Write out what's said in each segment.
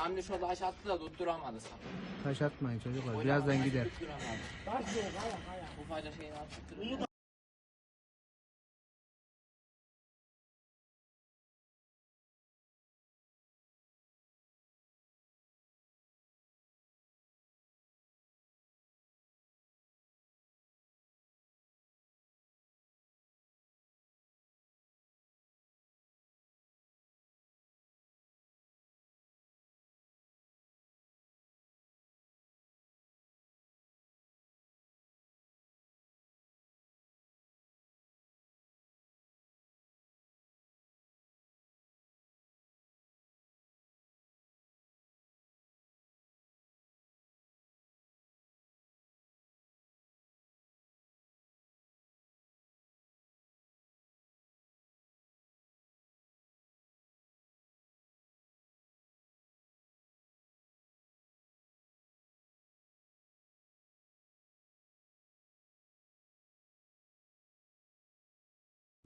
Hamdi şurada aşağı attı da tutturamadı sana. Taş atmayın çocuklar. Birazdan gider. tutturamadı. Ufaca şeyini attırıyor.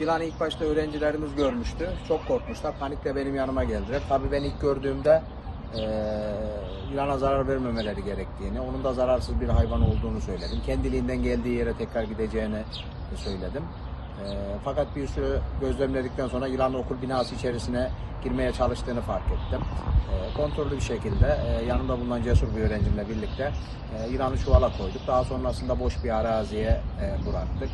Yılanı ilk başta öğrencilerimiz görmüştü. Çok korkmuşlar. Panikle benim yanıma geldiler. Tabii ben ilk gördüğümde eee yılana zarar vermemeleri gerektiğini, onun da zararsız bir hayvan olduğunu söyledim. Kendiliğinden geldiği yere tekrar gideceğini söyledim. Eee, fakat bir süre gözlemledikten sonra yılan okul binası içerisine girmeye çalıştığını fark ettim. Eee, kontrollü bir şekilde eee, yanımda bulunan cesur bir öğrencimle birlikte eee, yılanı çuvala koyduk. Daha sonrasında boş bir araziye eee, bıraktık.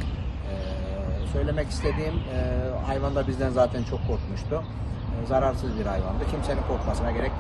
Eee, söylemek istediğim eee hayvan da bizden zaten çok korkmuştu. Eee, zararsız bir hayvandı. Kimsenin korkmasına gerek yok.